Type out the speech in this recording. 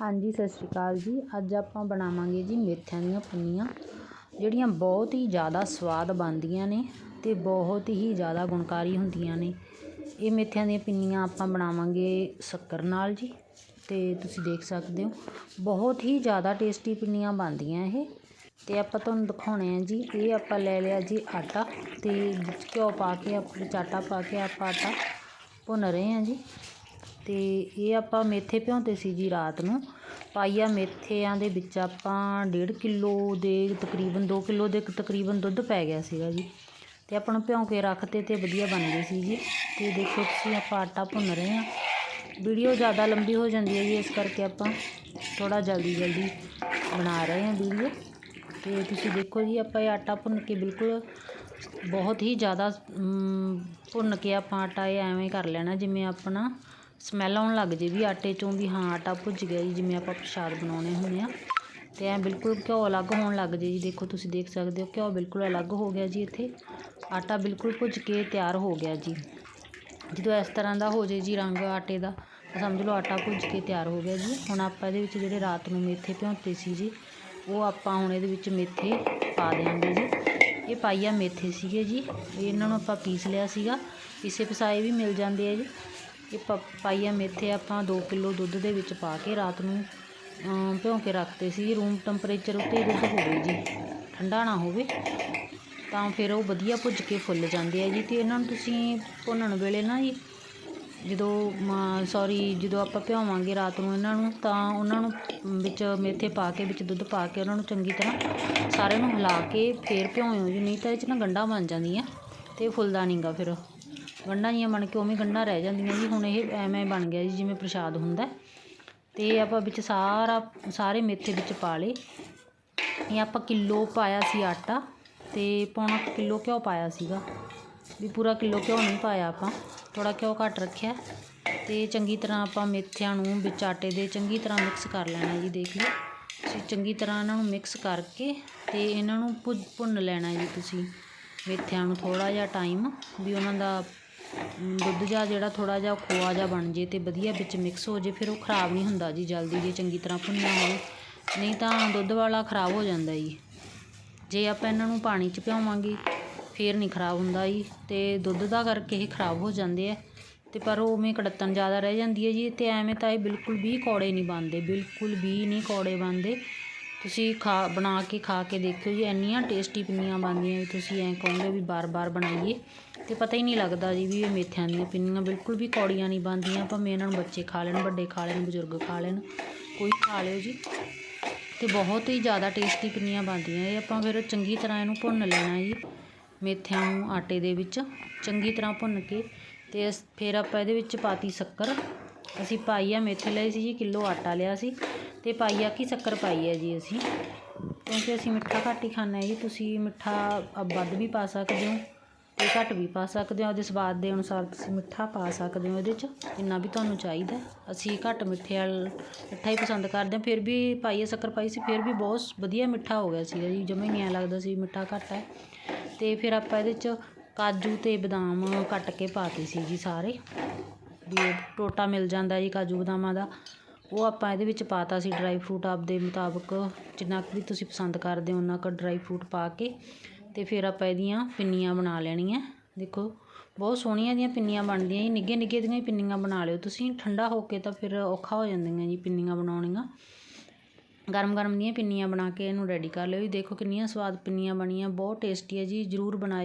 ਹਾਂਜੀ, ਸਤਿ ਸ਼੍ਰੀ ਅਕਾਲ ਜੀ। ਅੱਜ ਆਪਾਂ ਬਣਾਵਾਂਗੇ ਜੀ ਮੇਥਿਆਂ ਦੀਆਂ ਪਿੰਨੀਆਂ ਜਿਹੜੀਆਂ ਬਹੁਤ ਹੀ ਜ਼ਿਆਦਾ ਸਵਾਦ ਬਣਦੀਆਂ ਨੇ ਅਤੇ ਬਹੁਤ ਹੀ ਜ਼ਿਆਦਾ ਗੁਣਕਾਰੀ ਹੁੰਦੀਆਂ ਨੇ। ਇਹ ਮੇਥਿਆਂ ਦੀਆਂ ਪਿੰਨੀਆਂ ਆਪਾਂ ਬਣਾਵਾਂਗੇ ਸ਼ੱਕਰ ਨਾਲ ਜੀ ਅਤੇ ਤੁਸੀਂ ਦੇਖ ਸਕਦੇ ਹੋ, ਬਹੁਤ ਹੀ ਜ਼ਿਆਦਾ ਟੇਸਟੀ ਪਿੰਨੀਆਂ ਬਣਦੀਆਂ ਇਹ। ਅਤੇ ਆਪਾਂ ਤੁਹਾਨੂੰ ਦਿਖਾਉਣੇ ਆ ਜੀ, ਇਹ ਆਪਾਂ ਲੈ ਲਿਆ ਜੀ ਆਟਾ ਅਤੇ ਘਿਓ ਪਾ ਕੇ ਆਪਾਂ ਵਿੱਚ ਪਾ ਕੇ ਆਪਾਂ ਆਟਾ ਭੁੰਨ ਰਹੇ ਹਾਂ ਜੀ। ਅਤੇ ਇਹ ਆਪਾਂ ਮੇਥੇ ਭਿਉਂਤੇ ਸੀ ਜੀ ਰਾਤ ਨੂੰ। ਪਾਈਆ ਮੇਥਿਆਂ ਦੇ ਵਿੱਚ ਆਪਾਂ ਡੇਢ ਕਿੱਲੋ ਦੇ ਤਕਰੀਬਨ ਦੋ ਕਿੱਲੋ ਦੇ ਤਕਰੀਬਨ ਦੁੱਧ ਪੈ ਗਿਆ ਸੀਗਾ ਜੀ। ਅਤੇ ਆਪਾਂ ਨੂੰ ਭਿਉਂ ਕੇ ਰੱਖਤੇ ਅਤੇ ਵਧੀਆ ਬਣ ਗਏ ਸੀ ਜੀ। ਅਤੇ ਦੇਖੋ ਤੁਸੀਂ ਆਪਾਂ ਆਟਾ ਭੁੰਨ ਰਹੇ ਹਾਂ। ਵੀਡੀਓ ਜ਼ਿਆਦਾ ਲੰਬੀ ਹੋ ਜਾਂਦੀ ਹੈ ਜੀ, ਇਸ ਕਰਕੇ ਆਪਾਂ ਥੋੜ੍ਹਾ ਜਲਦੀ ਜਲਦੀ ਬਣਾ ਰਹੇ ਹਾਂ ਵੀਡੀਓ। ਅਤੇ ਤੁਸੀਂ ਦੇਖੋ ਜੀ, ਆਪਾਂ ਇਹ ਆਟਾ ਭੁੰਨ ਕੇ ਬਿਲਕੁਲ ਬਹੁਤ ਹੀ ਜ਼ਿਆਦਾ ਭੁੰਨ ਕੇ ਆਪਾਂ ਆਟਾ ਇਹ ਐਵੇਂ ਕਰ ਲੈਣਾ ਜਿਵੇਂ ਆਪਣਾ ਸਮੈਲ ਆਉਣ ਲੱਗ ਜੇ ਵੀ ਆਟੇ 'ਚੋਂ ਵੀ, ਹਾਂ, ਆਟਾ ਭੁੱਜ ਗਿਆ ਜੀ, ਜਿਵੇਂ ਆਪਾਂ ਪ੍ਰਸ਼ਾਦ ਬਣਾਉਣੇ ਹੁੰਦੇ ਆ। ਅਤੇ ਐਂ ਬਿਲਕੁਲ ਘਿਓ ਅਲੱਗ ਹੋਣ ਲੱਗ ਜੇ ਜੀ, ਦੇਖੋ ਤੁਸੀਂ ਦੇਖ ਸਕਦੇ ਹੋ, ਘਿਓ ਬਿਲਕੁਲ ਅਲੱਗ ਹੋ ਗਿਆ ਜੀ ਇੱਥੇ। ਆਟਾ ਬਿਲਕੁਲ ਭੁੱਜ ਕੇ ਤਿਆਰ ਹੋ ਗਿਆ ਜੀ। ਜਦੋਂ ਇਸ ਤਰ੍ਹਾਂ ਦਾ ਹੋ ਜੇ ਜੀ ਰੰਗ ਆਟੇ ਦਾ ਸਮਝ ਲਓ ਆਟਾ ਭੁੱਜ ਕੇ ਤਿਆਰ ਹੋ ਗਿਆ ਜੀ। ਹੁਣ ਆਪਾਂ ਇਹਦੇ ਵਿੱਚ ਜਿਹੜੇ ਰਾਤ ਨੂੰ ਮੇਥੇ ਭਿਉਂਤੇ ਸੀ ਜੀ, ਉਹ ਆਪਾਂ ਹੁਣ ਇਹਦੇ ਵਿੱਚ ਮੇਥੇ ਪਾ ਦਿਆਂਗੇ ਜੀ। ਇਹ ਪਾਈਆ ਮੇਥੇ ਸੀਗੇ ਜੀ ਇਹਨਾਂ ਨੂੰ ਆਪਾਂ ਪੀਸ ਲਿਆ ਸੀਗਾ। ਪੀਸੇ ਪਸਾਏ ਵੀ ਮਿਲ ਜਾਂਦੇ ਆ ਜੀ। ਇਹ ਪ ਮੇਥੇ ਆਪਾਂ 2 ਕਿਲੋ ਦੁੱਧ ਦੇ ਵਿੱਚ ਪਾ ਕੇ ਰਾਤ ਨੂੰ ਭਿਉਂ ਕੇ ਰੱਖਤੇ ਸੀ ਰੂਮ ਟੈਂਪਰੇਚਰ ਉੱਤੇ ਦੁੱਧ ਹੋਵੇ ਜੀ। ਠੰਡਾ ਨਾ ਹੋਵੇ, ਤਾਂ ਫਿਰ ਉਹ ਵਧੀਆ ਭੁੱਜ ਕੇ ਫੁੱਲ ਜਾਂਦੇ ਆ ਜੀ। ਅਤੇ ਇਹਨਾਂ ਨੂੰ ਤੁਸੀਂ ਭੁੰਨਣ ਵੇਲੇ ਨਾ ਜੀ, ਜਦੋਂ ਸੋਰੀ ਜਦੋਂ ਆਪਾਂ ਭਿਓਵਾਂਗੇ ਰਾਤ ਨੂੰ ਇਹਨਾਂ ਨੂੰ, ਤਾਂ ਉਹਨਾਂ ਨੂੰ ਵਿੱਚ ਮੇਥੇ ਪਾ ਕੇ, ਵਿੱਚ ਦੁੱਧ ਪਾ ਕੇ ਉਹਨਾਂ ਨੂੰ ਚੰਗੀ ਤਰ੍ਹਾਂ ਸਾਰਿਆਂ ਨੂੰ ਹਿਲਾ ਕੇ ਫਿਰ ਭਿਓਇਓ ਜੀ। ਨਹੀਂ ਤਾਂ ਇਹ 'ਚ ਨਾ ਗੰਢਾਂ ਬਣ ਜਾਂਦੀਆਂ ਅਤੇ ਫੁੱਲਦਾ ਨਹੀਂ ਗਾ ਫਿਰ। ਗੰਢਾਂ ਜਿਹੀਆਂ ਬਣ ਕੇ ਉਵੇਂ ਗੰਢਾਂ ਰਹਿ ਜਾਂਦੀਆਂ ਜੀ, ਹੁਣ ਇਹ ਐਵੇਂ ਬਣ ਗਿਆ ਜੀ, ਜਿਵੇਂ ਪ੍ਰਸ਼ਾਦ ਹੁੰਦਾ। ਅਤੇ ਆਪਾਂ ਵਿੱਚ ਸਾਰਾ, ਸਾਰੇ ਮੇਥੇ ਵਿੱਚ ਪਾ ਲਏ। ਇਹ ਆਪਾਂ ਕਿਲੋ ਪਾਇਆ ਸੀ ਆਟਾ ਅਤੇ ਪੌਣਾ ਕਿਲੋ ਘਿਓ ਪਾਇਆ ਸੀਗਾ। ਵੀ ਪੂਰਾ ਕਿਲੋ ਘਿਓ ਨਹੀਂ ਪਾਇਆ ਆਪਾਂ, ਥੋੜ੍ਹਾ ਘਿਓ ਘੱਟ ਰੱਖਿਆ। ਅਤੇ ਚੰਗੀ ਤਰ੍ਹਾਂ ਆਪਾਂ ਮੇਥਿਆਂ ਨੂੰ ਵਿੱਚ ਆਟੇ ਦੇ ਚੰਗੀ ਤਰ੍ਹਾਂ ਮਿਕਸ ਕਰ ਲੈਣਾ ਜੀ, ਦੇਖ ਲਓ। ਤੁਸੀਂ ਚੰਗੀ ਤਰ੍ਹਾਂ ਇਹਨਾਂ ਨੂੰ ਮਿਕਸ ਕਰਕੇ ਅਤੇ ਇਹਨਾਂ ਨੂੰ ਭੁੰਨ ਲੈਣਾ ਜੀ ਤੁਸੀਂ। ਮੇਥਿਆਂ ਨੂੰ ਥੋੜ੍ਹਾ ਜਿਹਾ ਟਾਈਮ ਵੀ ਉਹਨਾਂ ਦਾ ਦੁੱਧ ਜਿਹਾ ਜਿਹੜਾ ਥੋੜ੍ਹਾ ਜਿਹਾ ਖੋਆ ਜਿਹਾ ਬਣ ਜੇ ਅਤੇ ਵਧੀਆ ਵਿੱਚ ਮਿਕਸ ਹੋ ਜੇ, ਫਿਰ ਉਹ ਖ਼ਰਾਬ ਨਹੀਂ ਹੁੰਦਾ ਜੀ, ਜਲਦੀ ਜੇ ਚੰਗੀ ਤਰ੍ਹਾਂ ਭੁੰਨਿਆ ਹੋਵੇ। ਨਹੀਂ ਤਾਂ ਦੁੱਧ ਵਾਲਾ ਖ਼ਰਾਬ ਹੋ ਜਾਂਦਾ ਜੀ। ਜੇ ਆਪਾਂ ਇਹਨਾਂ ਨੂੰ ਪਾਣੀ 'ਚ ਭਿਓਵਾਂਗੇ ਫਿਰ ਨਹੀਂ ਖ਼ਰਾਬ ਹੁੰਦਾ ਜੀ। ਅਤੇ ਦੁੱਧ ਦਾ ਕਰਕੇ ਇਹ ਖ਼ਰਾਬ ਹੋ ਜਾਂਦੇ ਆ। ਅਤੇ ਪਰ ਉਹ ਉਵੇਂ ਕੜੱਤਣ ਜ਼ਿਆਦਾ ਰਹਿ ਜਾਂਦੀ ਹੈ ਜੀ। ਅਤੇ ਐਵੇਂ ਤਾਂ ਇਹ ਬਿਲਕੁਲ ਵੀ ਕੌੜੇ ਨਹੀਂ ਬਣਦੇ, ਬਿਲਕੁਲ ਵੀ ਨਹੀਂ ਕੌੜੇ ਬਣਦੇ। ਤੁਸੀਂ ਖਾ, ਬਣਾ ਕੇ ਖਾ ਕੇ ਦੇਖਿਓ ਜੀ, ਇੰਨੀਆਂ ਟੇਸਟੀ ਪਿੰਨੀਆਂ ਬਣਦੀਆਂ ਵੀ ਤੁਸੀਂ ਐਂ ਕਹੋਗੇ ਵੀ ਬਾਰ ਬਾਰ ਬਣਾਈਏ। ਅਤੇ ਪਤਾ ਹੀ ਨਹੀਂ ਲੱਗਦਾ ਜੀ ਵੀ ਇਹ ਮੇਥਿਆਂ ਦੀਆਂ ਪਿੰਨੀਆਂ, ਬਿਲਕੁਲ ਵੀ ਕੌੜੀਆਂ ਨਹੀਂ ਬਣਦੀਆਂ, ਭਾਵੇਂ ਇਹਨਾਂ ਨੂੰ ਬੱਚੇ ਖਾ ਲੈਣ, ਵੱਡੇ ਖਾ ਲੈਣ, ਬਜ਼ੁਰਗ ਖਾ ਲੈਣ, ਕੋਈ ਖਾ ਲਿਓ ਜੀ। ਅਤੇ ਬਹੁਤ ਹੀ ਜ਼ਿਆਦਾ ਟੇਸਟੀ ਪਿੰਨੀਆਂ ਬਣਦੀਆਂ, ਇਹ ਆਪਾਂ ਫਿਰ ਚੰਗੀ ਤਰ੍ਹਾਂ ਇਹਨੂੰ ਭੁੰਨ ਲੈਣਾ ਜੀ, ਮੇਥਿਆਂ ਨੂੰ ਆਟੇ ਦੇ ਵਿੱਚ, ਚੰਗੀ ਤਰ੍ਹਾਂ ਭੁੰਨ ਕੇ। ਅਤੇ ਫਿਰ ਆਪਾਂ ਇਹਦੇ ਵਿੱਚ ਪਾਤੀ ਸ਼ੱਕਰ, ਅਸੀਂ ਪਾਈ ਆ ਮੇਥੇ ਲਏ ਸੀ ਜੀ, ਕਿਲੋ ਆਟਾ ਲਿਆ ਸੀ। ਅਤੇ ਆ ਕਿ ਸ਼ੱਕਰ ਪਾਈ ਹੈ ਜੀ ਅਸੀਂ? ਕਿਉਂਕਿ ਅਸੀਂ ਮਿੱਠਾ ਘੱਟ ਹੀ ਖਾਂਦੇ ਜੀ। ਤੁਸੀਂ ਮਿੱਠਾ ਵੱਧ ਵੀ ਪਾ ਸਕਦੇ ਹੋ ਅਤੇ ਘੱਟ ਵੀ ਪਾ ਸਕਦੇ ਹੋ। ਆਪਦੇ ਸਵਾਦ ਦੇ ਅਨੁਸਾਰ ਤੁਸੀਂ ਮਿੱਠਾ ਪਾ ਸਕਦੇ ਹੋ ਇਹਦੇ 'ਚ। ਜਿੰਨਾ ਵੀ ਤੁਹਾਨੂੰ ਚਾਹੀਦਾ। ਅਸੀਂ ਘੱਟ ਮਿੱਠੇ ਵਾਲ ਮਿੱਠਾ ਹੀ ਪਸੰਦ ਕਰਦੇ ਹਾਂ। ਫਿਰ ਵੀ ਪਾਈਏ ਸ਼ੱਕਰ ਪਾਈ ਸੀ। ਫਿਰ ਵੀ ਬਹੁਤ ਵਧੀਆ ਮਿੱਠਾ ਹੋ ਗਿਆ ਸੀਗਾ ਜੀ। ਜਮਾਂ ਹੀ ਨਹੀਂ ਐਂ ਲੱਗਦਾ ਸੀ ਮਿੱਠਾ ਘੱਟ ਹੈ। ਅਤੇ ਫਿਰ ਆਪਾਂ ਇਹਦੇ 'ਚ ਕਾਜੂ ਅਤੇ ਬਦਾਮ ਕੱਟ ਕੇ ਪਾਤੇ ਸੀ ਜੀ ਸਾਰੇ। ਵੀ ਟੋਟਾ ਮਿਲ ਜਾਂਦਾ ਜੀ ਕਾਜੂ ਬਦਾਮਾਂ ਦਾ। ਉਹ ਆਪਾਂ ਇਹਦੇ ਵਿੱਚ ਪਾ ਤਾ ਸੀ ਡਰਾਈ ਫਰੂਟ ਆਪਦੇ ਮੁਤਾਬਕ, ਜਿੰਨਾ ਕੁ ਵੀ ਤੁਸੀਂ ਪਸੰਦ ਕਰਦੇ ਹੋ ਉਨਾ ਕੁ ਡਰਾਈ ਫਰੂਟ ਪਾ ਕੇ ਅਤੇ ਫਿਰ ਆਪਾਂ ਇਹਦੀਆਂ ਪਿੰਨੀਆਂ ਬਣਾ ਲੈਣੀਆਂ। ਦੇਖੋ, ਬਹੁਤ ਸੋਹਣੀਆਂ ਇਹਦੀਆਂ ਪਿੰਨੀਆਂ ਬਣਦੀਆਂ ਜੀ ਨਿੱਘੇ ਨਿੱਘੇ ਦੀਆਂ ਪਿੰਨੀਆਂ ਬਣਾ ਲਿਓ। ਤੁਸੀਂ ਠੰਡਾ ਹੋ ਕੇ ਤਾਂ ਫਿਰ ਔਖਾ ਹੋ ਜਾਂਦੀਆਂ ਜੀ ਪਿੰਨੀਆਂ ਬਣਾਉਣੀਆਂ। ਗਰਮ ਗਰਮ ਦੀਆਂ ਪਿੰਨੀਆਂ ਬਣਾ ਕੇ ਇਹਨੂੰ ਰੈਡੀ ਕਰ ਲਿਓ ਜੀ। ਦੇਖੋ ਕਿੰਨੀਆਂ ਸਵਾਦ ਪਿੰਨੀਆਂ ਬਣੀਆਂ, ਬਹੁਤ ਟੇਸਟੀ ਹੈ ਜੀ, ਜ਼ਰੂਰ ਬਣਾਇਓ।